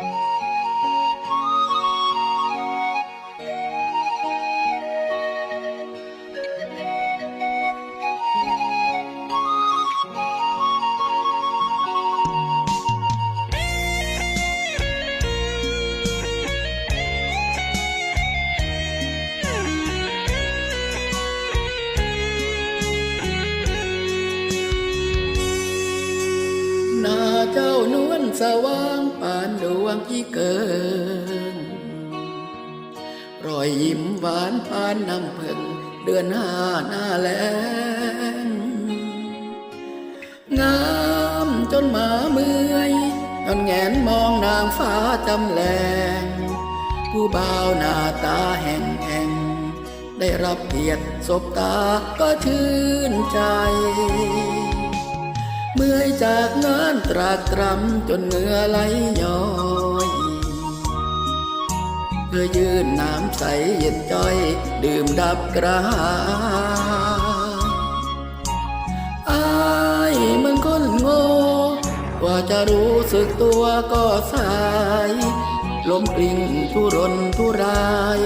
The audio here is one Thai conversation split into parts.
หน้ สว่างปานดวงอีเกินรอยยิ้มหวานปานน้ำเพิ่งเดือนห้าหน้าแลงงามจนหมาเมื่อยนอนแงนมองนางฟ้าจำแลงผู้บ่าวหน้าตาแห่งแห่งได้รับเกียรติสบตาก็ชื่นใจ จากงานตรากตรำจนเหงื่อไหลย้อยเพื่อยืนน้ำใสเย็นจ้อย ดื่มดับกระหายอายมันคนโง่กว่าจะรู้สึกตัวก็สายลมกลิ้งทุรนทุราย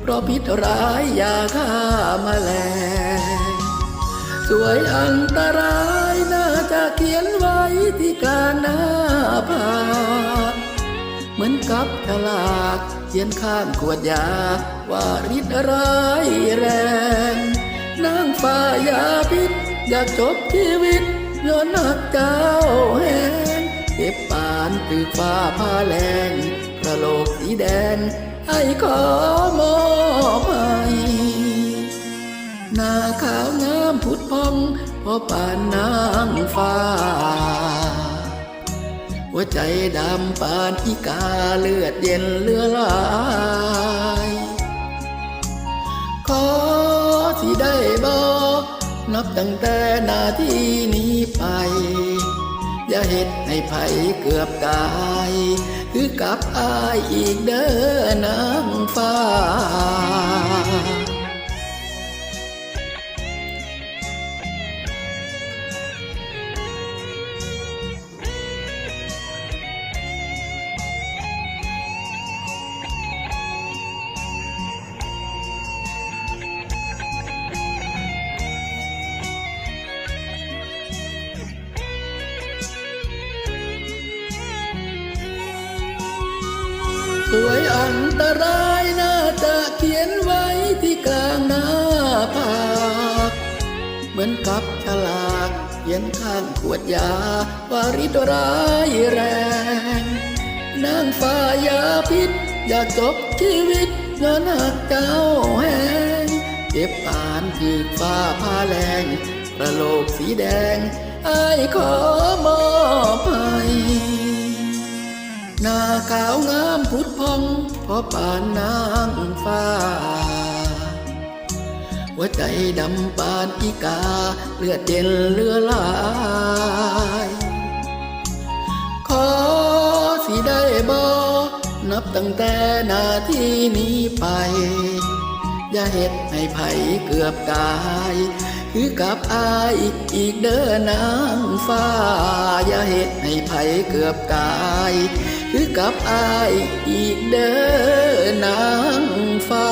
เพราะพิษร้ายยาฆ่ามาแมลงสวยอันตราย น่าจะเขียนไว้ที่กลางหน้าผาเหมือนกับฉลากเขียนข้างขวดยา ว่าฤทธิ์ร้ายแรงนางฟ้ายาพิษอยากจบชีวิตย้อนหักเจ้าแหงเก็บปานตือฟ้าผ้าแรงกระโหลกสีแดงให้ขอมอบให้หน้าขาวงามผุดพอง เพราะป่านนางฟ้า หัวใจดำปานอีกาเลือดเย็นเลือลาย ขอที่ได้บอกนับตั้งแต่นาทีนี้ไป อย่าเห็ดให้ไผเกือบตาย คือกับอายอีกเด้อนาง นตรายน่าจะเขียนไว้ที่กลางหน้าผากเหมือนกับฉลากเขียนข้างขวดยาวาริตร้ายแรงนางฟ้ายาพิษอยากจบชีวิตเงินหักเจ้าแหงเจ็บปานคือฟ้าผ้าแรงกระโหลกสีแดงไอ้ขอมอบให้หน้าขาวงามผุดพอง เพราะป่านนางฟ้า หัวใจดำปานอีกา เลือดเด่นเลือลาย ขอสิได้บอกนับตั้งแต่นาทีนี้ไป อย่าเฮ็ดให้ไผเกือบตาย คือกับอายอีกเด้อนางฟ้า อย่าเฮ็ดให้ไผเกือบตาย คือกับอายอีกเด้อนางฟ้า